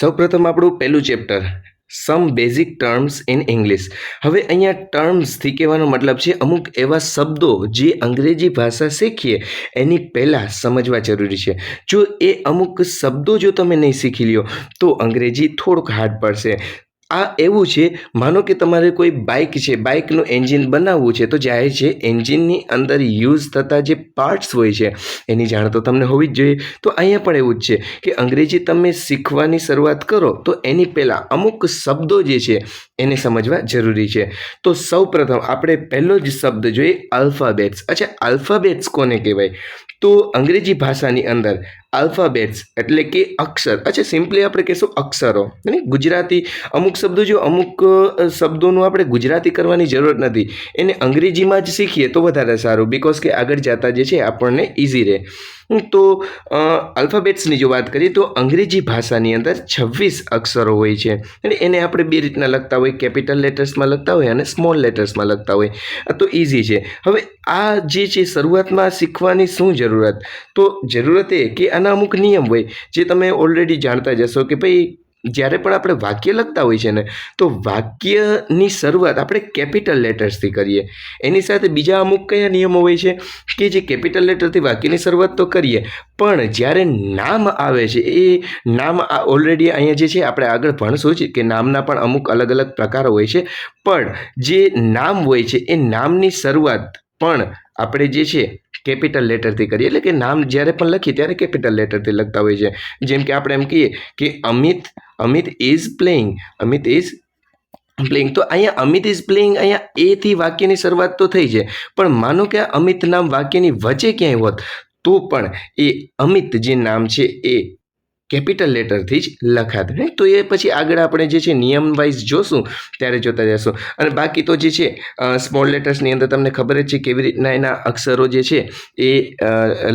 સૌપ્રથમ આપણું પહેલું chapter some basic terms in English હવે અહીંયા ટર્મ્સથી કહેવાનો મતલબ છે, અમુક એવા શબ્દો જે અંગ્રેજી ભાષા શીખીએ, એની પહેલાં સમજવા જરૂરી છે. જો એ અમુક શબ્દો જો તમે નહીં શીખી લ્યો, તો અંગ્રેજી થોડુંક હાર્ડ પડશે. આ એવું છે, માનો કે તમારે કોઈ બાઇક છે બાઇકનું એન્જિન બનાવવું છે, તો જાય છે એન્જિનની અંદર યુઝ થતા જે પાર્ટ્સ હોય છે, એની જાણ તો તમને હોવી જ જોઈએ. તો અહીંયા પણ એવું જ છે કે અંગ્રેજી તમે શીખવાની શરૂઆત કરો, તો એની પહેલાં અમુક શબ્દો જે છે, એને સમજવા જરૂરી છે. તો સૌ પ્રથમ આપણે પહેલો જ શબ્દ જોઈએ આલ્ફાબેટ્સ અચ્છા આલ્ફાબેટ્સ કોને કહેવાય? તો અંગ્રેજી ભાષાની અંદર આલ્ફાબેટ્સ એટલે કે અક્ષર. અચ્છા સિમ્પલી આપણે કહીશું અક્ષરો. અને ગુજરાતી અમુક શબ્દો જો અમુક શબ્દોનું આપણે ગુજરાતી કરવાની જરૂર નથી, એને અંગ્રેજીમાં જ શીખીએ તો વધારે સારું બિકોઝ કે આગળ જતા જે છે આપણને ઇઝી રહે. તો આલ્ફાબેટ્સની જો વાત કરીએ તો અંગ્રેજી ભાષાની અંદર છવ્વીસ અક્ષરો હોય છે, અને એને આપણે બે રીતના લખતા હોય કેપિટલ લેટર્સમાં લખતા હોય અને સ્મોલ લેટર્સમાં લખતા હોય. તો ઇઝી છે. હવે આ જે છે શરૂઆતમાં શીખવાની શું જરૂરત? તો જરૂરત એ કે આના અમુક નિયમ હોય, જે તમે ઓલરેડી જાણતા જશો કે ભાઈ જ્યારે પણ આપણે વાક્ય લખતા હોય છે ને, તો વાક્યની શરૂઆત આપણે કેપિટલ લેટર્સથી કરીએ. એની સાથે બીજા અમુક કયા નિયમો હોય છે? કે જે કેપિટલ લેટરથી વાક્યની શરૂઆત તો કરીએ, પણ જ્યારે નામ આવે છે, એ નામ ઓલરેડી અહીંયા જે છે, આપણે આગળ ભણશું જ કે નામના પણ અમુક અલગ અલગ પ્રકારો હોય છે. પણ જે નામ હોય છે, એ નામની શરૂઆત પણ આપણે જે છે કેપિટલ લેટરથી કરીએ. એટલે કે નામ જ્યારે પણ લખીએ ત્યારે કેપિટલ લેટરથી લખતા હોય છે જેમ કે આપણે એમ કહીએ કે Amit Amit is playing Amit is playing તો અહીંયા અમિત ઇઝ પ્લેઇંગ અહીંયા એથી વાક્યની શરૂઆત તો થઈ છે. પણ માનો કે અમિત નામ વાક્યની વચ્ચે ક્યાંય હોત, તો પણ એ અમિત જે નામ છે એ કેપિટલ લેટરથી જ લખાતા ને તો એ પછી આગળ આપણે જે છે નિયમ વાઇઝ જોશું, ત્યારે જોતા જશું. અને બાકી તો જે છે સ્મોલ લેટર્સની અંદર તમને ખબર જ છે કેવી રીતના એના અક્ષરો જે છે એ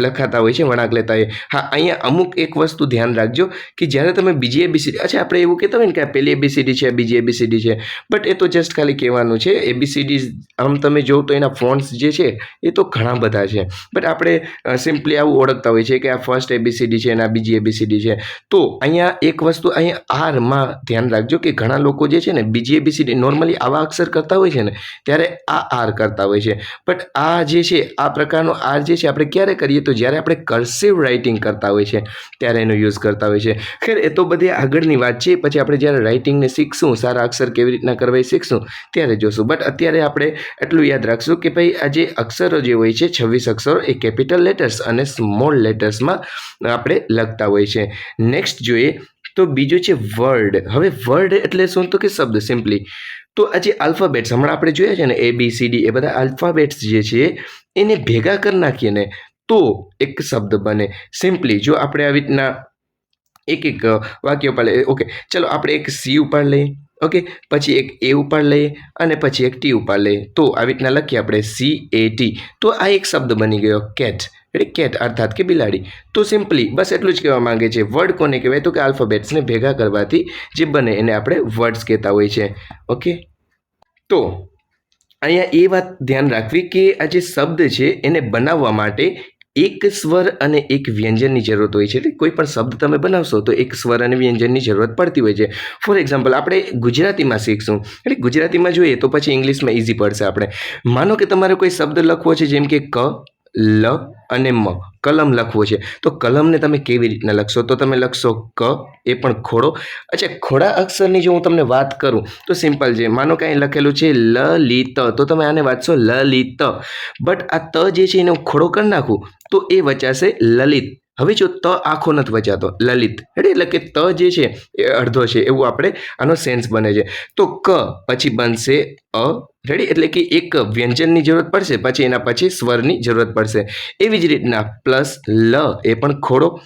લખાતા હોય છે, વળાંક લેતા હોય. હા, અહીંયા અમુક એક વસ્તુ ધ્યાન રાખજો કે જ્યારે તમે બીજી એબીસીડી અચ્છા, આપણે એવું કહેતા હોય ને કે આ પહેલી એબીસીડી છે બીજી એબીસીડી છે, બટ એ તો જસ્ટ ખાલી કહેવાનું છે એબીસીડી આમ તમે જોવ તો એના ફોન્ટ્સ જે છે એ તો ઘણા બધા છે. બટ આપણે સિમ્પલી આવું ઓળખતા હોય છે કે આ ફર્સ્ટ એબીસીડી છે અને આ બીજી એબીસીડી છે. તો અહીંયા એક વસ્તુ અહીંયા આરમાં ધ્યાન રાખજો કે ઘણા લોકો જે છે ને બીજી એબીસીડી નોર્મલી આવા અક્ષર કરતા હોય છે ને, ત્યારે આ આર કરતા હોય છે. બટ આ જે છે, આ પ્રકારનો આર જે છે, આપણે ક્યારે કરીએ? તો જ્યારે આપણે કર્સિવ રાઇટિંગ કરતા હોય છે, ત્યારે એનો યુઝ કરતા હોય છે. ખેર, એ તો બધી આગળની વાત છે. પછી આપણે જ્યારે રાઇટિંગને શીખશું, સારા અક્ષર કેવી રીતના કરવા શીખશું, ત્યારે જોશું. બટ અત્યારે આપણે એટલું યાદ રાખશું કે ભાઈ, આ જે અક્ષરો જે હોય છે, છવ્વીસ અક્ષરો, એ કેપિટલ લેટર્સ અને સ્મોલ લેટર્સમાં આપણે લખતા હોય છે. નેક્સ્ટ જોઈએ, તો બીજું છે વર્ડ હવે વર્ડ એટલે શું તો કે શબ્દ સિમ્પલી તો આ જે આલ્ફાબેટ્સ હમણાં આપણે જોયા છે ને એ બી સી ડી એ બધા આલ્ફાબેટ્સ જે છે, એને ભેગા કરી નાખીએ ને, તો એક શબ્દ બને. સિમ્પલી જો આપણે આવી રીતના એક એક વાક્ય ઉપાડ લઈએ ઓકે ચલો આપણે એક સી ઉપર લઈએ ઓકે પછી એક એ ઉપર લઈએ, અને પછી એક ટી ઉપર લઈએ. તો આવી રીતના લખીએ આપણે સી એ ટી તો આ એક શબ્દ બની ગયો કેટ એટલે કેટ અર્થાત કે બિલાડી. તો સિમ્પલી બસ એટલું જ કહેવા માંગે છે. વર્ડ કોને કહેવાય? તો કે આલ્ફાબેટ્સને ભેગા કરવાથી જે બને એને આપણે વર્ડ્સ કહેતા હોય છે. ઓકે તો અહીંયા એ વાત ધ્યાન રાખવી કે આ જે શબ્દ છે એને બનાવવા માટે એક સ્વર અને એક વ્યંજનની જરૂરત હોય છે. એટલે કોઈ પણ શબ્દ તમે બનાવશો તો એક સ્વર અને વ્યંજનની જરૂરત પડતી હોય છે. ફોર એક્ઝામ્પલ આપણે ગુજરાતીમાં શીખશું. એટલે ગુજરાતીમાં જોઈએ તો પછી ઇંગ્લિશમાં ઇઝી પડશે આપણે. માનો કે તમારે કોઈ શબ્દ લખવો છે જેમ કે ક લ અને મ. કલમ લખવો છે. તો કલમને તમે કેવી રીતના લખશો? તો તમે લખશો ક, એ પણ ખોડો. અચ્છા, ખોડા અક્ષરની જો હું તમને વાત કરું, તો સિમ્પલ છે. માનો કે અહીં લખેલું છે લ લી ત તમે આને વાંચશો? લ લી ત બટ આ ત જે છે એને હું ખોડો કરી નાખું, તો એ વચાશે લલિત. હવે જો ત આખો નથી વચાતો લલિત. એટલે કે ત જે છે, એ અડધો છે, એવું આપણે આનો સેન્સ બને છે. તો ક પછી બનશે અ. રેડી? એટલે કે એક વ્યંજનની જરૂરત પડશે, પછી એના પછી સ્વરની જરૂરત પડશે. એવી જ રીતના પ્લસ લ, એ પણ ખોડો.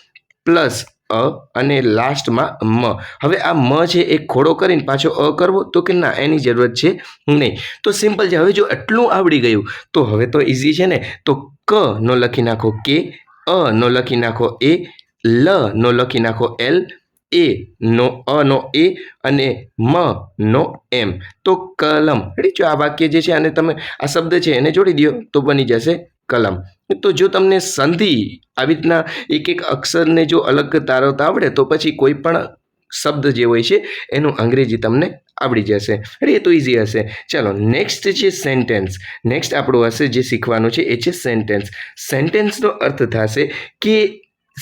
પ્લસ અ અને લાસ્ટમાં મ. હવે આ મ છે, એ ખોડો કરીને પાછો અ કરવો તો કે ના, એની જરૂરત છે નહીં. તો સિમ્પલ છે. હવે જો એટલું આવડી ગયું, તો હવે તો ઇઝી છે ને? તો ક નો લખી નાખો કે અ નો લખી નાખો એ લ નો લખી નાખો એલ એ નો અ નો એ અને મ નો એમ તો કલમ રેડી જો આ વાક્ય જે છે અને તમે આ શબ્દ છે એને જોડી દો તો બની જશે કલમ તો જો તમને સંધિ આવી રીતના એક એક અક્ષરને જો અલગ તારવતા આવડે તો પછી કોઈ પણ શબ્દ જે હોય છે, એનું અંગ્રેજી તમને આવડી જશે. અરે, એ તો ઇઝી હશે. ચાલો નેક્સ્ટ છે સેન્ટેન્સ નેક્સ્ટ આપણું હશે જે શીખવાનું છે, એ છે સેન્ટેન્સ સેન્ટેન્સનો અર્થ થશે કે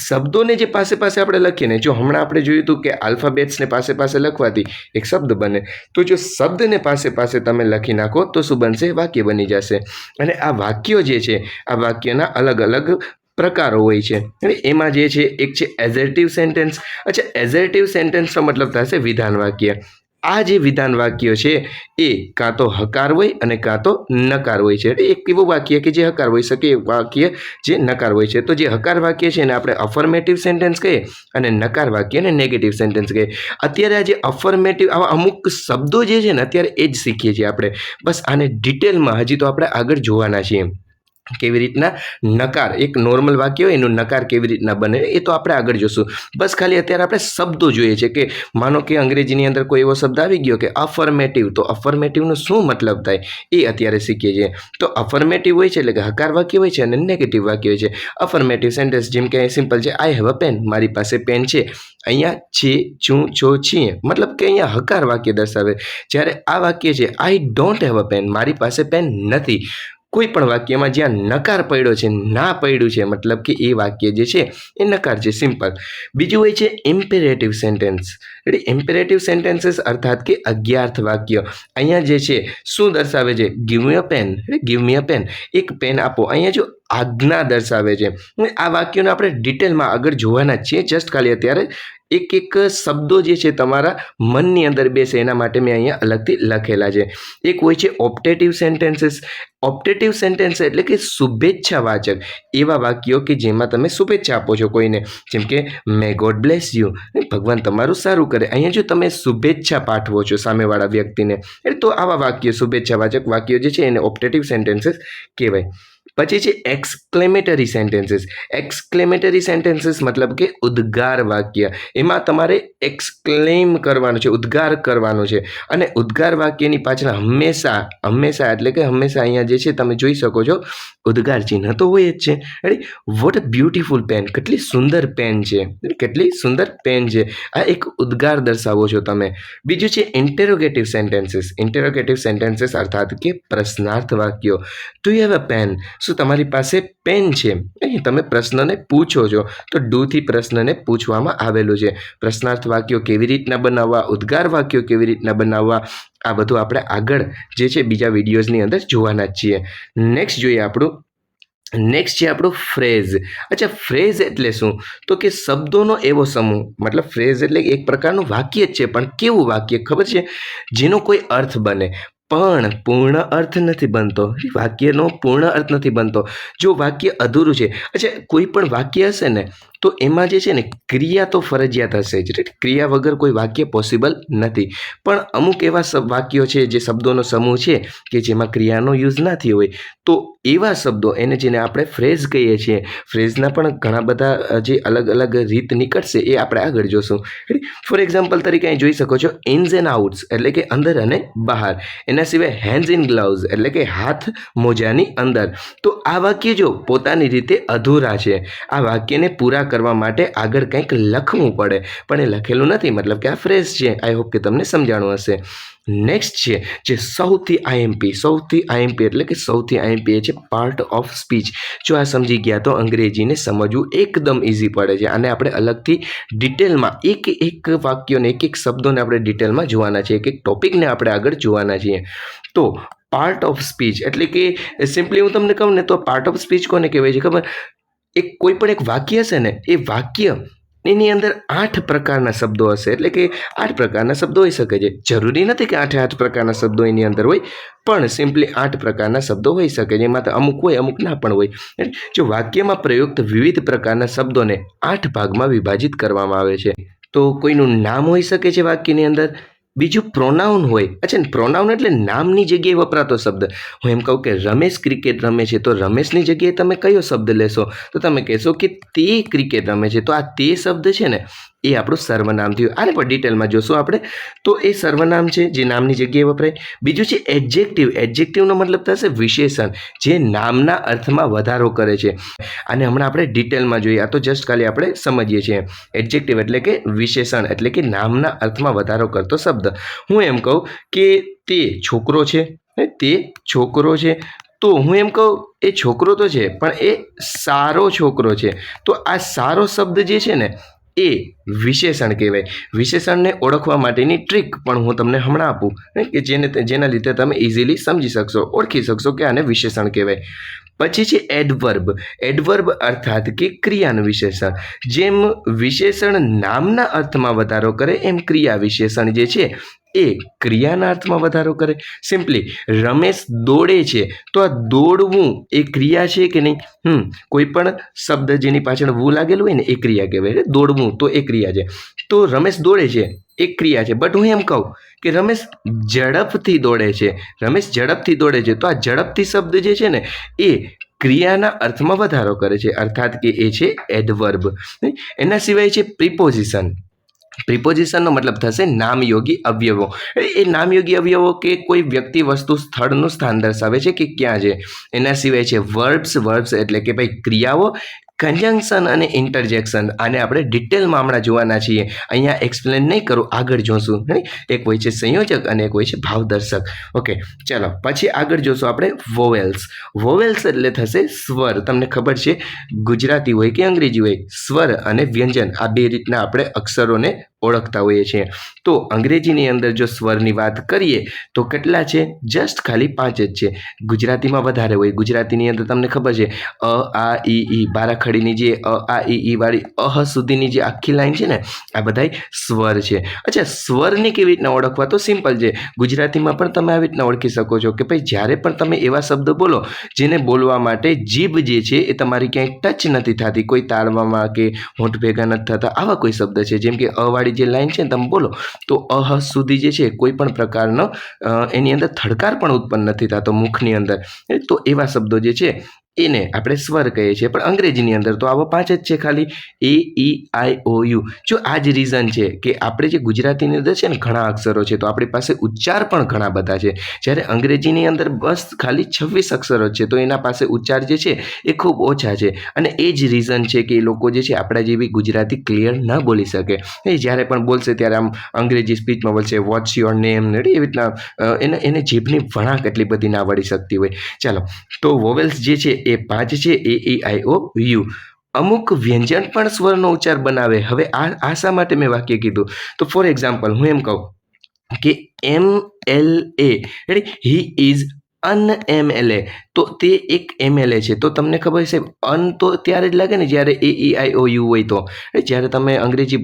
શબ્દોને જે પાસે પાસે આપણે લખીએ ને, જો હમણાં આપણે જોયું હતું કે આલ્ફાબેટ્સને પાસે પાસે લખવાથી એક શબ્દ બને, તો જો શબ્દને પાસે પાસે તમે લખી નાખો, તો શું બનશે? વાક્ય બની જશે. અને આ વાક્યો જે છે, આ વાક્યના અલગ અલગ પ્રકારો હોય છે. અને એમાં જે છે, એક છે એઝર્ટિવ સેન્ટેન્સ અચ્છા એઝર્ટિવ સેન્ટેન્સનો મતલબ થશે વિધાન વાક્ય. આ જે વિધાન વાક્ય છે, એ કાં તો હકાર હોય અને કાં તો નકાર હોય છે. એક એવું વાક્ય કે જે હકાર હોઈ શકે વાક્ય જે નકાર હોય છે. તો જે હકાર વાક્ય છે એને આપણે અફર્મેટિવ સેન્ટેન્સ કહીએ અને નકાર વાક્યને નેગેટિવ સેન્ટેન્સ કહીએ. અત્યારે આ જે અફર્મેટિવ આવા અમુક શબ્દો જે છે ને, અત્યારે એ જ શીખીએ છીએ આપણે. બસ આને ડિટેલમાં હજી તો આપણે આગળ જોવાના છીએ. કેવી રીતના નકાર, એક નોર્મલ વાક્ય હોય એનું નકાર કેવી રીતના બને, એ તો આપણે આગળ જોશું. બસ ખાલી અત્યારે આપણે શબ્દો જોઈએ છે કે, માનો કે અંગ્રેજીની અંદર કોઈ એવો શબ્દ આવી ગયો કે અફર્મેટિવ તો અફર્મેટિવનો શું મતલબ થાય? એ અત્યારે શીખીએ છીએ. તો અફર્મેટિવ હોય છે એટલે કે હકાર વાક્ય હોય છે અને નેગેટિવ વાક્ય હોય છે. અફર્મેટિવ સેન્ટેન્સ જેમ કે સિમ્પલ છે આઈ હેવ અ પેન મારી પાસે પેન છે. અહીંયા છે, છું, છો, છીએ. મતલબ કે અહીંયા હકાર વાક્ય દર્શાવે. જ્યારે આ વાક્ય છે I don't have a pen મારી પાસે પેન નથી. કોઈ પણ વાક્યમાં જ્યાં નકાર પડ્યો છે, ના પડ્યું છે, મતલબ કે એ વાક્ય જે છે, એ નકાર છે, સિમ્પલ. બીજું હોય છે ઇમ્પેરેટિવ સેન્ટેન્સ એટલે ઇમ્પેરેટિવ સેન્ટેન્સીસ અર્થાત કે અજ્ઞાર્થ વાક્ય. અહીંયા જે છે, શું દર્શાવે છે? ગીવ મી અ પેન એટલે ગીવ મી અ પેન એક પેન આપો. અહીંયા જો આજ્ઞા દર્શાવે છે. આ વાક્યોને આપણે ડિટેલમાં આગળ જોવાના છીએ. જસ્ટ ખાલી અત્યારે એક એક શબ્દો જે છે તમારા મનની અંદર બેસે, એના માટે મેં અહીંયા અલગથી લખેલા છે. એક હોય છે ઓપ્ટેટિવ સેન્ટેન્સીસ. ઓપ્ટેટિવ સેન્ટેન્સ એટલે કે શુભેચ્છા વાચક. એવા વાક્યો કે જેમાં તમે શુભેચ્છા આપો છો કોઈને. જેમ કે મે ગોડ બ્લેસ યુ ભગવાન તમારું સારું કરે. અહીંયા જો તમે શુભેચ્છા પાઠવો છો સામેવાળા વ્યક્તિને, એટલે તો આવા વાક્યો, શુભેચ્છા વાચક વાક્યો જે છે એને ઓપ્ટેટિવ સેન્ટેન્સીસ કહેવાય. પછી છે એક્સક્લેમેટરી સેન્ટેન્સીસ એક્સક્લેમેટરી સેન્ટેન્સીસ મતલબ કે ઉદ્ગાર વાક્ય. એમાં તમારે એક્સક્લેમ કરવાનું છે, ઉદ્ગાર કરવાનો છે. અને ઉદ્ગાર વાક્યની પાછળ હંમેશા હંમેશા એટલે કે હંમેશા અહીંયા જે છે તમે જોઈ શકો છો, ઉદ્ગાર ચિહ્ન તો હોય જ છે. Ready what a beautiful pen કેટલી સુંદર પેન છે. કેટલી સુંદર પેન છે. આ એક ઉદ્ગાર દર્શાવો છો તમે. બીજું છે ઇન્ટેરોગેટિવ સેન્ટેન્સીસ ઇન્ટેરોગેટિવ સેન્ટેન્સીસ અર્થાત કે પ્રશ્નાર્થ વાક્યો. ટુ હેવ અ પેન શું તમારી પાસે પેન છે? અહીં તમે પ્રશ્નને પૂછો છો. તો ડૂથી પ્રશ્નને પૂછવામાં આવેલું છે. પ્રશ્નાર્થ વાક્યો કેવી રીતના બનાવવા? ઉદ્ગાર વાક્યો કેવી રીતના બનાવવા? આ બધું આપણે આગળ જે છે બીજા વિડીયોઝની અંદર જોવાના જ છીએ. નેક્સ્ટ જોઈએ આપણું. નેક્સ્ટ છે આપણું ફ્રેઝ અચ્છા ફ્રેઝ એટલે શું? તો કે શબ્દોનો એવો સમૂહ. મતલબ ફ્રેઝ એટલે એક પ્રકારનું વાક્ય જ છે. પણ કેવું વાક્ય? ખબર છે? જેનો કોઈ અર્થ બને. પણ પૂર્ણ અર્થ નથી બનતો. વાક્યનો પૂર્ણ અર્થ નથી બનતો. જો વાક્ય અધૂરું છે, અચ્છા, કોઈ પણ વાક્ય હશે ને, તો એમાં જે છે ને, ક્રિયા તો ફરજિયાત હશે જ? ક્રિયા વગર કોઈ વાક્ય પોસિબલ નથી. પણ અમુક એવા વાક્યો છે, જે શબ્દોનો સમૂહ છે, કે જેમાં ક્રિયાનો યુઝ ના થયો હોય, તો એવા શબ્દો, એને જેને આપણે ફ્રેઝ કહીએ છીએ ફ્રેઝના પણ ઘણા બધા જે અલગ અલગ રીત નીકળશે, એ આપણે આગળ જોશું. ફોર એક્ઝામ્પલ તરીકે અહીં જોઈ શકો છો ઇન્સ એન્ડ આઉટ્સ એટલે કે અંદર અને બહાર. એના સિવાય હેન્ડ્સ ઇન ગ્લવ્સ એટલે કે હાથ મોજાની અંદર. તો આ વાક્ય જો પોતાની રીતે અધૂરા છે, આ વાક્યને પૂરા કરવા માટે આગળ કંઈક લખવું પડે. પણ એ લખેલું નથી, મતલબ કે આ ફ્રેશ છે. આઈ હોપ કે તમને સમજાણું હશે. નેક્સ્ટ છે જે સૌથી આઈએમપી સૌથી આઈએમપી એટલે કે સૌથી આઈએમપી એ છે પાર્ટ ઓફ સ્પીચ જો આ સમજી ગયા તો અંગ્રેજીને સમજવું એકદમ ઇઝી પડે છે. અને આપણે અલગથી ડિટેલમાં એક એક વાક્યોને, એક એક શબ્દોને આપણે ડિટેલમાં જોવાના છે એક એક ટોપિકને આપણે આગળ જોવાના છીએ. તો પાર્ટ ઓફ સ્પીચ એટલે કે સિમ્પલી હું તમને કહું ને તો પાર્ટ ઓફ સ્પીચ કોને કહેવાય છે? ખબર? એક કોઈ પણ એક વાક્ય હશે ને, એ વાક્ય એની અંદર આઠ પ્રકારના શબ્દો હશે. એટલે કે આઠ પ્રકારના શબ્દો હોઈ શકે છે. જરૂરી નથી કે આઠે આઠ પ્રકારના શબ્દો એની અંદર હોય, પણ સિમ્પલી આઠ પ્રકારના શબ્દો હોઈ શકે જેમાં તો અમુક હોય, અમુક ના પણ હોય. જો વાક્યમાં પ્રયુક્ત વિવિધ પ્રકારના શબ્દોને આઠ ભાગમાં વિભાજિત કરવામાં આવે છે, તો કોઈનું નામ હોઈ શકે છે વાક્યની અંદર? બીજું પ્રોનાઉન હોય. અચ્છા પ્રોનાઉન એટલે નામની જગ્યાએ વપરાતો શબ્દ. હું એમ કહું કે રમેશ ક્રિકેટ રમે છે, તો રમેશની જગ્યાએ તમે કયો શબ્દ લેશો? તો તમે કહેશો કે તે ક્રિકેટ રમે છે. તો આ તે શબ્દ છે ને એ આપણું સર્વનામ થયું. આને પણ ડિટેલમાં જોશું આપણે. તો એ સર્વનામ છે, જે નામની જગ્યાએ વપરાય. બીજું છે એડજેક્ટિવ એડજેક્ટિવનો મતલબ થશે વિશેષણ, જે નામના અર્થમાં વધારો કરે છે. અને હમણાં આપણે ડિટેલમાં જોઈએ. આ તો જસ્ટ ખાલી આપણે સમજીએ છીએ. એડજેક્ટિવ એટલે કે વિશેષણ, એટલે કે નામના અર્થમાં વધારો કરતો શબ્દ. હું એમ કહું કે તે છોકરો છે તે છોકરો છે. તો હું એમ કહું, એ છોકરો તો છે, પણ એ સારો છોકરો છે. તો આ સારો શબ્દ જે છે ને એ વિશેષણ કહેવાય. વિશેષણને ઓળખવા માટેની ટ્રીક પણ હું તમને હમણાં આપું કે જેને જેના લીધે તમે ઇઝીલી સમજી શકશો, ઓળખી શકશો કે આને વિશેષણ કહેવાય. પછી છે એડવર્બ એડવર્બ અર્થાત કે ક્રિયાનું વિશેષણ. જેમ વિશેષણ નામના અર્થમાં વધારો કરે, એમ ક્રિયા વિશેષણ જે છે એ ક્રિયાના અર્થમાં વધારો કરે. સિમ્પલી રમેશ દોડે છે. તો આ દોડવું એ ક્રિયા છે કે નહીં? હમ, કોઈ પણ શબ્દ જેની પાછળ વુ લાગેલું હોય ને, એ ક્રિયા કહેવાય. દોડવું તો એ ક્રિયા છે. તો રમેશ દોડે છે, એ ક્રિયા છે. બટ હું એમ કહું કે રમેશ ઝડપથી દોડે છે. રમેશ ઝડપથી દોડે છે. તો આ ઝડપથી શબ્દ જે છે ને, એ ક્રિયાના અર્થમાં વધારો કરે છે. અર્થાત કે એ છે એડવર્બ એના સિવાય છે પ્રિપોઝિશન પ્રિપોઝિશનનો મતલબ થશે નામયોગી અવયવો. એ નામયોગી અવયવો કે કોઈ વ્યક્તિ વસ્તુ સ્થળનું સ્થાન દર્શાવે છે કે ક્યાં છે? એના સિવાય છે વર્બ્સ વર્બ્સ એટલે કે ભાઈ ક્રિયાઓ કન્જંક્શન અને ઇન્ટરજેક્શન આને આપણે ડિટેલમાં હમણાં જોવાના છીએ. અહીંયા એક્સપ્લેન નહીં કરું, આગળ જોશું. એક હોય છે સંયોજક અને એક હોય છે ભાવદર્શક. ઓકે ચાલો, પછી આગળ જોશું આપણે વોવેલ્સ વોવેલ્સ એટલે થશે સ્વર. તમને ખબર છે, ગુજરાતી હોય કે અંગ્રેજી હોય, સ્વર અને વ્યંજન. આ બે રીતના આપણે અક્ષરોને ઓળખતા હોઈએ છીએ. તો અંગ્રેજીની અંદર જો સ્વરની વાત કરીએ, તો કેટલા છે? જસ્ટ ખાલી પાંચ જ છે. ગુજરાતીમાં વધારે હોય. ગુજરાતીની અંદર તમને ખબર છે, અ, આ, ઈ ઈ બારાખડીની જે, અ, આ ઈ વાળી અહ સુધીની જે આખી લાઈન છે ને, આ બધાય સ્વર છે. અચ્છા, સ્વરની કેવી રીતના ઓળખવા? તો સિમ્પલ છે. ગુજરાતીમાં પણ તમે આવી રીતના ઓળખી શકો છો કે ભાઈ જ્યારે પણ તમે એવા શબ્દ બોલો, જેને બોલવા માટે જીભ જે છે એ તમારી ક્યાંય ટચ નથી થતી. કોઈ તાળવામાં કે હોઠ ભેગા નથી થતા, આવા કોઈ શબ્દ છે. જેમ કે અવાળી જે લાઈન છે તમે બોલો, તો અહ સુધી જે છે કોઈ પણ પ્રકારનો એની અંદર થડકાર પણ ઉત્પન્ન નથી થતો મુખની અંદર. તો એવા શબ્દો જે છે એને આપણે સ્વર કહીએ છીએ. પણ અંગ્રેજીની અંદર તો આવો પાંચ જ છે ખાલી. A, E, I, O, U. જો આ જ રીઝન છે કે આપણે જે ગુજરાતીની અંદર છે ને ઘણા અક્ષરો છે, તો આપણી પાસે ઉચ્ચાર પણ ઘણા બધા છે. જ્યારે અંગ્રેજીની અંદર બસ ખાલી છવ્વીસ અક્ષરો જ છે, તો એના પાસે ઉચ્ચાર જે છે એ ખૂબ ઓછા છે. અને એ જ રીઝન છે કે એ લોકો જે છે આપણા જેવી ગુજરાતી ક્લિયર ન બોલી શકે. એ જ્યારે પણ બોલશે ત્યારે આમ અંગ્રેજી સ્પીચમાં બોલશે વોટ્સ યોર નેમ એવી રીતના એને એને જીભની વણાક એટલી બધી ના વળી શકતી હોય. ચાલો, તો વોવેલ્સ જે છે એ પાંચ છે, એ ઈ આઈ, ઓ, યુ. અમુક વ્યંજન પણ સ્વરનો ઉચ્ચાર બનાવે. હવે આ આ શા માટે મેં વાક્ય કીધું? તો ફોર એક્ઝામ્પલ હું એમ કહું કે M L A. He is an MLA તો તે એક એમએલએ છે. તો તમને ખબર છે, અન તો ત્યારે જ લાગે ને જ્યારે એ ઈ આઈ ઓ યુ હોય તો. જ્યારે તમે અંગ્રેજી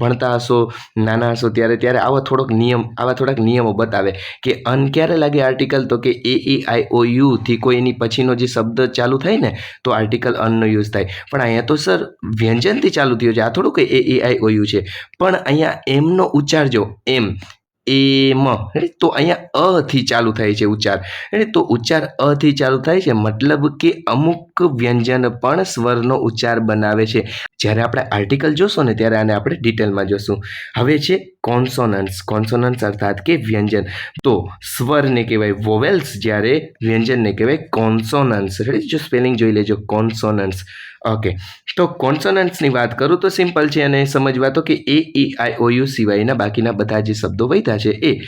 ભણતા હશો, નાના હશો ત્યારે ત્યારે આવા થોડોક નિયમ, આવા થોડાક નિયમો બતાવે કે અન ક્યારે લાગે આર્ટિકલ? તો કે એ ઈ આઈ ઓ યુથી કોઈ એની પછીનો જે શબ્દ ચાલુ થાય ને, તો આર્ટિકલ અનનો યુઝ થાય. પણ અહીંયા તો સર વ્યંજનથી ચાલુ થયો છે. આ થોડું કે એ ઈ આઈ ઓ યુ છે. પણ અહીંયા એમનો ઉચ્ચાર જો, એમ એમ? તો અહીંયા અથી ચાલુ થાય છે ઉચ્ચાર એટલે તો ઉચ્ચાર અથી ચાલુ થાય છે, મતલબ કે અમુક વ્યંજન પણ સ્વરનો ઉચ્ચાર બનાવે છે. જ્યારે આપણે આર્ટિકલ જોશો ને ત્યારે આને આપણે ડિટેલમાં જોશું. હવે છે કોન્સોનન્સ કોન્સોનન્સ અર્થાત કે વ્યંજન. તો સ્વરને કહેવાય વોવેલ્સ જ્યારે વ્યંજનને કહેવાય કોન્સોનન્સ? જો સ્પેલિંગ જોઈ લેજો. કોન્સોનન્સ ઓકે તો કોન્સોનન્ટ્સની વાત કરું તો સિમ્પલ છે અને સમજવા તો કે એ ઈ આઈ, ઓ, યુ સિવાયના બાકીના બધા જે શબ્દો વૈધા છે એ?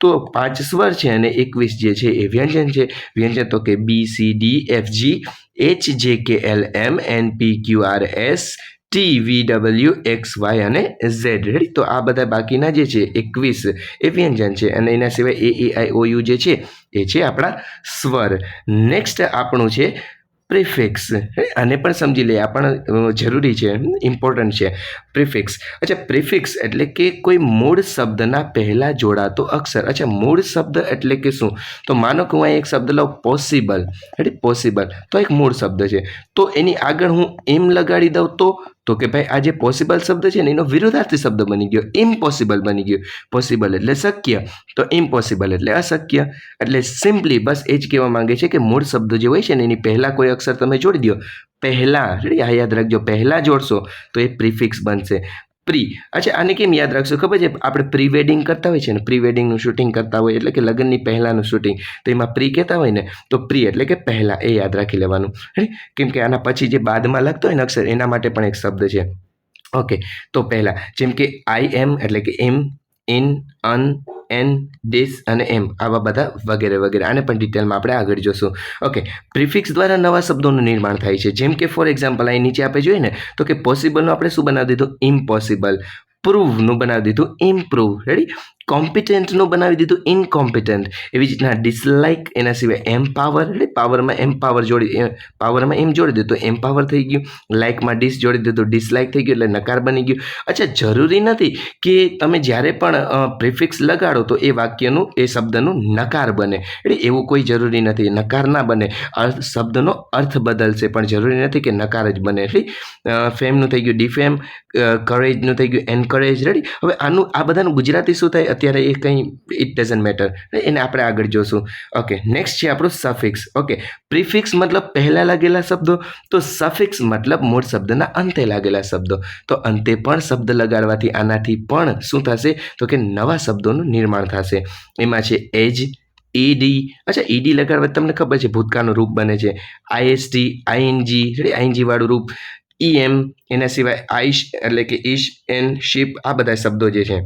તો પાંચ સ્વર છે અને એકવીસ જે છે એ વ્યંજન છે. વ્યંજન તો કે B, C, D, F, G H J K L M N P Q R S T V W X Y અને ઝેડ રેડી. તો આ બધા બાકીના જે છે, એકવીસ એ વ્યંજન છે અને એના સિવાય એ ઈ આઈ ઓ યુ જે છે, એ છે આપણા સ્વર. નેક્સ્ટ આપણું છે પ્રિફિક્સ. આને પણ સમજી લઈએ. આ પણ જરૂરી છે. ઇમ્પોર્ટન્ટ છે. પ્રિફિક્સ. અચ્છા, પ્રિફિક્સ એટલે કે કોઈ મૂળ શબ્દના પહેલાં જોડાતો અક્ષર. અચ્છા, મૂળ શબ્દ એટલે કે શું? તો માનો કે હું અહીં એક શબ્દ લઉં પોસિબલ એટલે પોસિબલ તો એક મૂળ શબ્દ છે. તો એની આગળ હું એમ લગાડી દઉં તો તો કે ભાઈ, આ જે પોસિબલ શબ્દ છે ને, એનો વિરોધાર્થી શબ્દ બની ગયો. ઇમ્પોસિબલ બની ગયો. પોસિબલ એટલે શક્ય. તો ઇમ્પોસિબલ એટલે અશક્ય. એટલે સિમ્પલી બસ એ જ કહેવા માંગે છે કે મૂળ શબ્દ જે હોય છે ને, એની પહેલાં કોઈ અક્ષર તમે જોડી દો. પહેલાં આ યાદ રાખજો. પહેલાં જોડશો તો એ પ્રિફિક્સ બનશે. પ્રી. અચ્છા, આને કેમ યાદ રાખશું? ખબર છે? આપણે પ્રી વેડિંગ કરતા હોય છે ને પ્રી વેડિંગનું શૂટિંગ કરતા હોય, એટલે કે લગ્નની પહેલાંનું શૂટિંગ તો એમાં પ્રી કહેતા હોય ને, તો પ્રી એટલે કે પહેલાં, એ યાદ રાખી લેવાનું. હે કેમ કે આના પછી જે બાદમાં લાગતો હોય ને અક્ષર, એના માટે પણ એક શબ્દ છે. ઓકે, તો પહેલાં, જેમ કે આઈ એમ એટલે કે im in un en dis અને એમ આવા બધા વગેરે વગેરે. આને પણ ડિટેલમાં આપણે આગળ જોશું. ઓકે પ્રિફિક્સ દ્વારા નવા શબ્દોનું નિર્માણ થાય છે. જેમ કે ફોર એક્ઝામ્પલ અહીં નીચે આપણે જોઈએ ને, તો કે પોસિબલનું આપણે શું બનાવી દીધું? ઇમ્પોસિબલ પ્રૂવનું બનાવી દીધું. ઇમ્પ્રૂવ રેડી કોમ્પિટન્ટનું બનાવી દીધું ઇનકોમ્પિટન્ટ એવી રીતના ડિસલાઇક એના સિવાય એમ પાવર એટલે પાવરમાં એમ પાવર જોડી પાવરમાં એમ જોડી દીધું એમ પાવર થઈ ગયું. લાઇકમાં ડિસ જોડી દીધું ડિસલાઇક થઈ ગયું, એટલે નકાર બની ગયું. અચ્છા, જરૂરી નથી કે તમે જ્યારે પણ પ્રિફિક્સ લગાડો તો એ વાક્યનું, એ શબ્દનું નકાર બને. એટલે એવું કોઈ જરૂરી નથી. નકાર ના બને. અર્થ શબ્દનો અર્થ બદલશે, પણ જરૂરી નથી કે નકાર જ બને. એટલે ફેમનું થઈ ગયું ડિફેમ કરેજનું થઈ ગયું એન્કરેજ રેડી હવે આનું, આ બધાનું ગુજરાતી શું થાય? અત્યારે એ કંઈ ઇટ ડઝન્ટ મેટર એને આપણે આગળ જોશું. ઓકે નેક્સ્ટ છે આપણું સફિક્સ ઓકે પ્રિફિક્સ મતલબ પહેલાં લાગેલા શબ્દો, તો સફિક્સ મતલબ મૂળ શબ્દના અંતે લાગેલા શબ્દો. તો અંતે પણ શબ્દ લગાડવાથી આનાથી પણ શું થશે? તો કે નવા શબ્દોનું નિર્માણ થશે. એમાં છે એજ ઈડી અચ્છા ઈડી લગાડવા તમને ખબર છે, ભૂતકાળનું રૂપ બને છે. આઈએસટી આઈએનજી આઈએનજી વાળું રૂપ. ઈએમ એના સિવાય આઈશ એટલે કે ઈશ એન શિપ આ બધા શબ્દો જે છે.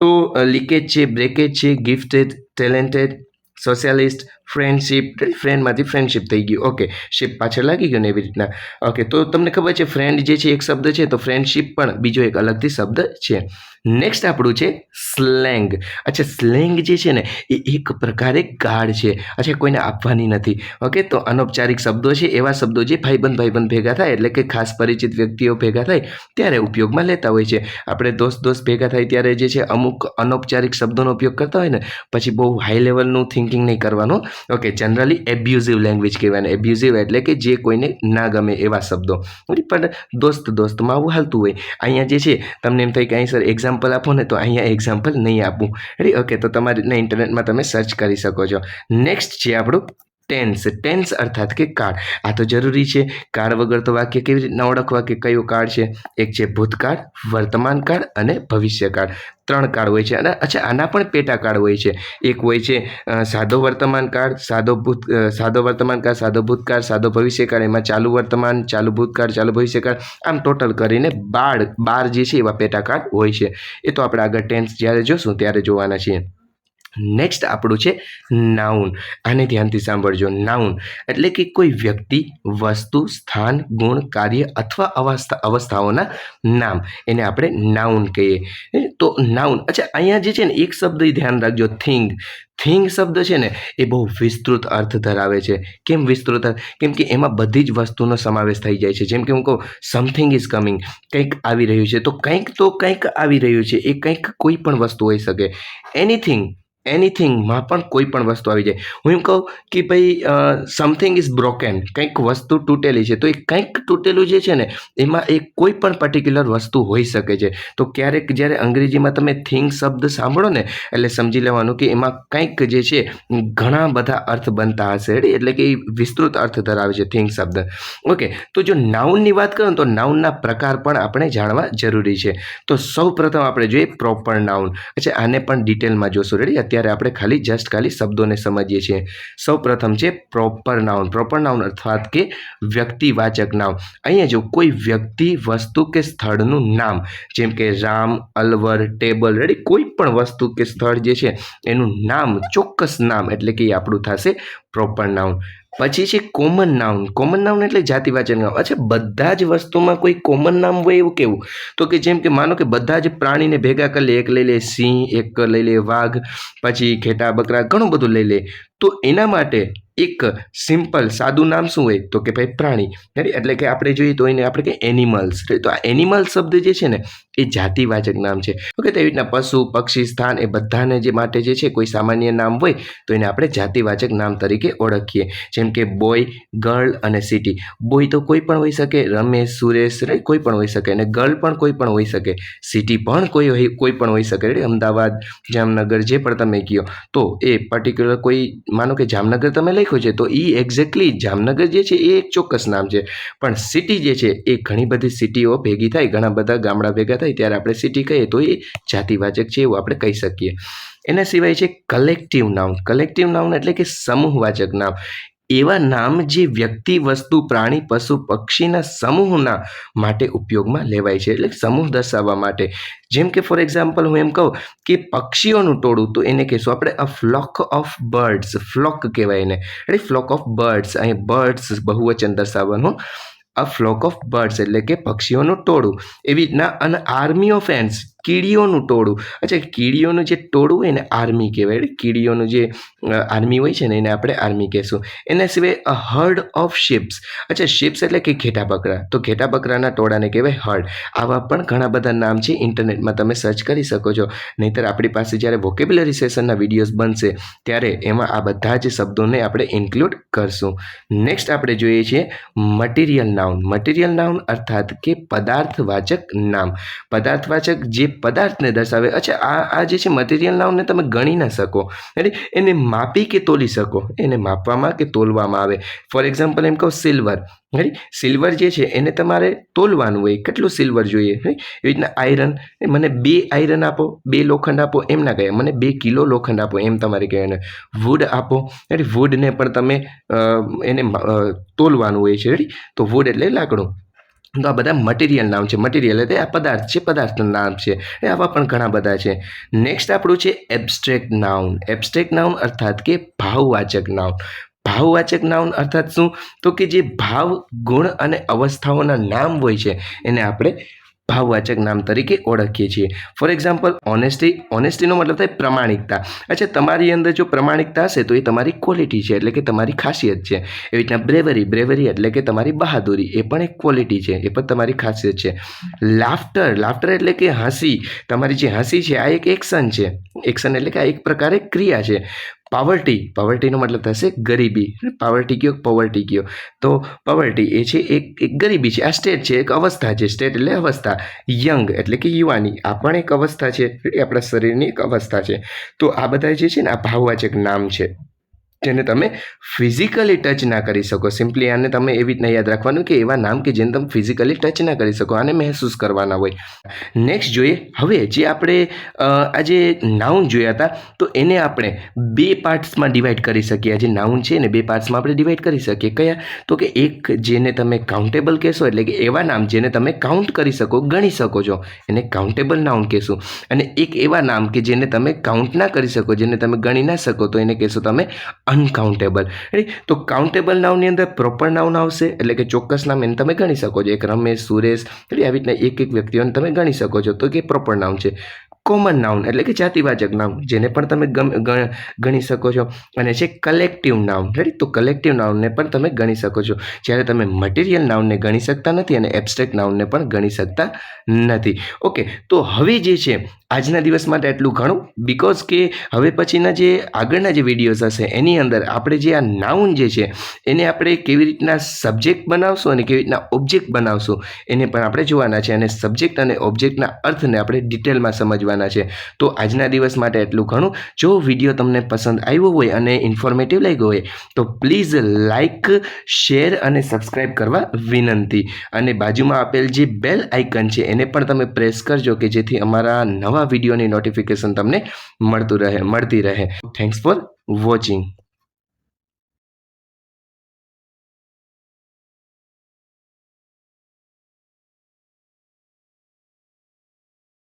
તો લીકેજ છે બ્રેકેજ છે ગિફ્ટેડ ટેલેન્ટેડ સોશિયાલિસ્ટ ફ્રેન્ડશિપ ફ્રેન્ડમાંથી ફ્રેન્ડશિપ થઈ ગયું. ઓકે શિપ પાછળ લાગી ગયું ને એવી રીતના. ઓકે તો તમને ખબર છે ફ્રેન્ડ જે છે, એક શબ્દ છે, તો ફ્રેન્ડશીપ પણ બીજો એક અલગથી શબ્દ છે. નેક્સ્ટ આપણું છે સ્લેંગ અચ્છા સ્લેંગ જે છે ને, એ એક પ્રકારે ગાઢ છે. અચ્છા, કોઈને આપવાની નથી. ઓકે તો અનૌપચારિક શબ્દો છે, એવા શબ્દો જે ભાઈબંધ ભાઈબંધ ભેગા થાય, એટલે કે ખાસ પરિચિત વ્યક્તિઓ ભેગા થાય, ત્યારે ઉપયોગમાં લેતા હોય છે. આપણે દોસ્ત દોસ્ત ભેગા થાય ત્યારે જે છે, અમુક અનૌપચારિક શબ્દોનો ઉપયોગ કરતા હોય ને, પછી બહુ હાઈ લેવલનું થિંકિંગ નહીં કરવાનું. ઓકે જનરલી એબ્યુઝિવ લેંગ્વેજ કહેવાય એબ્યુઝિવ એટલે કે જે કોઈને ના ગમે એવા શબ્દો. પણ દોસ્ત, દોસ્તમાં આવું હાલતું હોય, અહીંયા જે છે, તમને એમ થાય કે અહીં સર એક્ઝામ્પલ આપો ને તો અહીંયા એક્ઝામ્પલ નહીં આપું. રેડી ઓકે તો તમારી ઇન્ટરનેટમાં તમે સર્ચ કરી શકો છો. નેક્સ્ટ છે આપણું ટેન્સ ટેન્સ અર્થાત કે કાળ. આ તો જરૂરી છે. કાળ વગર તો વાક્ય કેવી રીતના ઓળખવા કે કયો કાળ છે? એક છે ભૂતકાળ, વર્તમાન કાળ અને ભવિષ્યકાળ. ત્રણ કાળ હોય છે અને અચ્છા, આના પણ પેટા કાળ હોય છે. એક હોય છે સાદો વર્તમાન કાળ, સાદો ભૂત સાદો વર્તમાન કાળ, સાદો ભૂતકાળ, સાદો ભવિષ્યકાળ. એમાં ચાલુ વર્તમાન, ચાલુ ભૂતકાળ, ચાલુ ભવિષ્યકાળ. આમ ટોટલ કરીને બાર બાર જે છે એવા પેટા કાળ હોય છે. એ તો આપણે આગળ ટેન્સ જ્યારે જોશું, ત્યારે જોવાના છીએ. નેક્સ્ટ આપણું છે નાઉન આને ધ્યાનથી સાંભળજો નાઉન એટલે કે કોઈ વ્યક્તિ, વસ્તુ, સ્થાન, ગુણ, કાર્ય અથવા અવસ્થા, અવસ્થાઓના નામ. એને આપણે નાઉન કહીએ. તો નાઉન અચ્છા, અહીંયા જે છે ને એક શબ્દ ધ્યાન રાખજો થિંગ થિંગ શબ્દ છે ને એ બહુ વિસ્તૃત અર્થ ધરાવે છે. કેમ વિસ્તૃત કેમ કે એમાં બધી જ વસ્તુનો સમાવેશ થઈ જાય છે. જેમ કે હું કહું સમથિંગ ઇઝ કમિંગ કંઈક આવી રહ્યું છે. તો કંઈક તો કંઈક આવી રહ્યું છે. એ કંઈક કોઈ પણ વસ્તુ હોઈ શકે. એનીથિંગ એનીથિંગમાં પણ કોઈ પણ વસ્તુ આવી જાય. હું એમ કહું કે ભાઈ સમથિંગ ઇઝ બ્રોકન કંઈક વસ્તુ તૂટેલી છે. તો એ કંઈક તૂટેલું જે છે ને, એમાં એ કોઈ પણ પર્ટિક્યુલર વસ્તુ હોઈ શકે છે. તો ક્યારેક જ્યારે અંગ્રેજીમાં તમે થિંગ શબ્દ સાંભળો ને, એટલે સમજી લેવાનું કે એમાં કંઈક જે છે, ઘણા બધા અર્થ બનતા હશે. એટલે કે એ વિસ્તૃત અર્થ ધરાવે છે થિંગ શબ્દ. ઓકે તો જો નાઉનની વાત કરું તો નાઉનના પ્રકાર પણ આપણે જાણવા જરૂરી છે. તો સૌ પ્રથમ આપણે જોઈએ પ્રોપર નાઉન અચ્છા, આને પણ ડિટેલમાં જોશું. રેડી અત્યારે આપણે ખાલી જસ્ટ ખાલી શબ્દોને સમજીએ છીએ. સૌ પ્રથમ છે પ્રોપર નાઉન પ્રોપર નાઉન અર્થાત કે વ્યક્તિવાચક નામ અહીંયા જો કોઈ વ્યક્તિ, વસ્તુ કે સ્થળનું નામ, જેમ કે રામ, અલવર, ટેબલ રેડી કોઈ પણ વસ્તુ કે સ્થળ જે છે, એનું નામ ચોક્કસ નામ એટલે કે એ આપણું થશે પ્રોપર નાઉન પછી છે કોમન નાઉન કોમન નાઉન એટલે જાતિવાચક નામ અચ્છા, બધા જ વસ્તુમાં કોઈ કોમન નામ હોય એવું કેવું? તો કે જેમ કે માનો કે બધા જ પ્રાણીને ભેગા કરી લે. એક લઈ લે સિંહ, એક લઈ લે વાઘ, પછી ઘેટા, બકરા, ઘણું બધું લઈ લે. તો એના માટે એક સિમ્પલ સાદું નામ શું હોય? તો કે ભાઈ પ્રાણી. એટલે કે આપણે જોઈએ તો એને આપણે કે એનિમલ્સ તો આ એનિમલ શબ્દ જે છે ને એ જાતિવાચક નામ છે. ઓકે તેવી રીતના પશુ, પક્ષી, સ્થાન એ બધાને જે માટે જે છે, કોઈ સામાન્ય નામ હોય, તો એને આપણે જાતિવાચક નામ તરીકે ઓળખીએ. જેમ કે બોય, ગર્લ અને સિટી. બોય તો કોઈ પણ હોઈ શકે, રમેશ, સુરેશ કોઈ પણ હોઈ શકે અને ગર્લ પણ કોઈ પણ હોઈ શકે. સિટી પણ કોઈ કોઈ પણ હોઈ શકે. એટલે અમદાવાદ, જામનગર, જે પણ તમે કહો તો એ પર્ટિક્યુલર કોઈ, માનો કે જામનગર તમે લખ્યું છે, તો એ એક્ઝેક્ટલી જામનગર જે છે, એ એક ચોક્કસ નામ છે. પણ સિટી જે છે, એ ઘણી બધી સિટીઓ ભેગી થાય, ઘણા બધા ગામડા ભેગા થાય હોય ત્યારે આપણે સિટી કહીએ તો એ જાતિવાચક છે એવું આપણે કહી શકીએ. એના સિવાય છે કલેક્ટિવ નામ કલેક્ટિવ નામ એટલે કે સમૂહવાચક નામ. એવા નામ જે વ્યક્તિ, વસ્તુ, પ્રાણી, પશુ, પક્ષીના સમૂહના માટે ઉપયોગમાં લેવાય છે. એટલે સમૂહ દર્શાવવા માટે. જેમ કે ફોર એક્ઝામ્પલ હું એમ કહું કે પક્ષીઓનું ટોળું તો એને કહેશું આપણે a flock of birds flock કહેવાય એને. એટલે ફ્લોક ઓફ બર્ડ્સ અહીં બર્ડ્સ બહુવચન દર્શાવવાનું. અ ફ્લોક ઓફ બર્ડ્સ એટલે કે પક્ષીઓનું ટોળું. એવી રીતના અને આર્મી ઓફ એન્ડ્સ કીડીઓનું ટોળું. અચ્છા કીડીઓનું જે ટોળું હોય ને આર્મી કહેવાય કીડીઓનું જે આર્મી હોય છે ને, એને આપણે આર્મી કહેશું. એના સિવાય હર્ડ ઓફ શિપ્સ અચ્છા શિપ્સ એટલે કે ઘેટા બકરા. તો ઘેટા બકરાના ટોળાને કહેવાય હર્ડ આવા પણ ઘણા બધા નામ છે ઇન્ટરનેટમાં. તમે સર્ચ કરી શકો છો. નહીંતર આપણી પાસે જ્યારે વોકેબ્યુલરી સેશનના વિડીયોઝ બનશે, ત્યારે એમાં આ બધા જ શબ્દોને આપણે ઇન્ક્લુડ કરશું. નેક્સ્ટ આપણે જોઈએ છીએ મટીરિયલ નાઉન મટીરિયલ નાઉન અર્થાત કે પદાર્થવાચક નામ. પદાર્થવાચક જે પદાર્થને દર્શાવે. અચ્છા, આ આ જે છે મટીરિયલ નાઉનને તમે ગણી ના શકો. એટલે એને માપી કે તોલી શકો? એને માપવામાં કે તોલવામાં આવે? ફોર એક્ઝામ્પલ એમ કહું સિલ્વર રેડી સિલ્વર જે છે, એને તમારે તોલવાનું હોય. કેટલું સિલ્વર જોઈએ? એવી રીતના આયરન મને બે આયરન આપો, બે લોખંડ આપો, એમ ના કહે મને બે કિલો લોખંડ આપો, એમ તમારે કહેવાય. વુડ આપો. એટલે વુડને પણ તમે એને તોલવાનું હોય છે. રેડી તો વુડ એટલે લાકડું. તો આ બધા મટીરિયલ નામ છે. મટીરિયલ એટલે આ પદાર્થ છે, પદાર્થનું નામ છે. એ આવા પણ ઘણા બધા છે. નેક્સ્ટ આપણું છે એબસ્ટ્રેક્ટ નાઉન એબસ્ટ્રેક્ટ નાઉન અર્થાત કે ભાવવાચક નાઉન ભાવવાચક નાઉન અર્થાત શું? તો કે જે ભાવ, ગુણ અને અવસ્થાઓના નામ હોય છે. એને આપણે ભાવવાચક નામ તરીકે ઓળખીએ છીએ. ફોર એક્ઝામ્પલ ઓનેસ્ટી ઓનેસ્ટીનો મતલબ થાય પ્રમાણિકતા. અચ્છા, તમારી અંદર જો પ્રમાણિકતા હશે તો એ તમારી ક્વોલિટી છે, એટલે કે તમારી ખાસિયત છે. એવી રીતના બ્રેવરી બ્રેવરી એટલે કે તમારી બહાદુરી, એ પણ એક ક્વોલિટી છે, એ પણ તમારી ખાસિયત છે. લાફ્ટર લાફ્ટર એટલે કે હસી. તમારી જે હસી છે, આ એક એક્શન છે. એક્શન એટલે કે આ એક પ્રકારે ક્રિયા છે. પાવર્ટી, પાવર્ટીનો મતલબ થશે ગરીબી. પાવર્ટી કયો પોવર્ટી કયો? તો પાવર્ટી એ છે એક એક ગરીબી છે. આ સ્ટેટ છે, એક અવસ્થા છે. સ્ટેટ એટલે અવસ્થા. યંગ એટલે કે યુવાની. આ પણ એક અવસ્થા છે. એ આપણા શરીરની એક અવસ્થા છે. તો આ બધા જે છે ને, આ ભાવવાચક નામ છે. જેને તમે ફિઝિકલી ટચ ના કરી શકો. સિમ્પલી આને તમે એવી રીતના યાદ રાખવાનું કે એવા નામ કે જેને તમે ફિઝિકલી ટચ ના કરી શકો. આને મહેસૂસ કરવાના હોય. નેક્સ્ટ જોઈએ, હવે જે આપણે આજે નાઉન જોયા હતા, તો એને આપણે બે પાર્ટ્સમાં ડિવાઈડ કરી શકીએ. જે નાઉન છે એને બે પાર્ટ્સમાં આપણે ડિવાઈડ કરી શકીએ. કયા? તો કે એક જેને તમે કાઉન્ટેબલ કહેશો, એટલે કે એવા નામ જેને તમે કાઉન્ટ કરી શકો, ગણી શકો છો. એને કાઉન્ટેબલ નાઉન કહેશું. અને એક એવા નામ કે જેને તમે કાઉન્ટ ના કરી શકો, જેને તમે ગણી ના શકો, તો એને કહેશો તમે અનકાઉન્ટેબલ તો કાઉન્ટેબલ નાઉનની અંદર પ્રોપર નાઉન આવશે. એટલે કે ચોક્કસ નામ એને તમે ગણી શકો છો. એક રમેશ, સુરેશ એટલે આવી રીતના એક એક વ્યક્તિઓને તમે ગણી શકો છો. તો કે પ્રોપર નાઉન છે. કોમન નાઉન એટલે કે જાતિવાચક નામ જેને પણ તમે ગણી શકો છો. અને છે કલેક્ટિવ નાઉન રાઈટ તો કલેક્ટિવ નાઉનને પણ તમે ગણી શકો છો. જ્યારે તમે મટીરિયલ નાઉનને ગણી શકતા નથી અને એબસ્ટ્રેક્ટ નાઉનને પણ ગણી શકતા નથી. ઓકે તો હવે જે છે આજના દિવસ માટે એટલું ઘણું બિકોઝ કે હવે પછીના જે આગળના જે વિડીયોઝ હશે, એની અંદર આપણે જે આ નાઉન જે છે, એને આપણે કેવી રીતના સબ્જેક્ટ બનાવશું અને કેવી રીતના ઓબ્જેક્ટ બનાવશું, એને પણ આપણે જોવાના છે અને સબ્જેક્ટ અને ઓબ્જેક્ટના અર્થને આપણે ડિટેલમાં સમજવાના છે. તો આજના દિવસ માટે એટલું ઘણું. જો વીડિયો તમને પસંદ આવ્યો હોય અને ઇન્ફોર્મેટિવ લાગ્યો હોય, તો પ્લીઝ લાઇક શેર અને સબસ્ક્રાઈબ કરવા વિનંતી. અને બાજુમાં આપેલ જે બેલ આઇકન છે, એને પણ તમે પ્રેસ કરજો કે જેથી અમારા નવા વિડીયોની નોટિફિકેશન તમને મળતું રહે મળતી રહે. Thanks for watching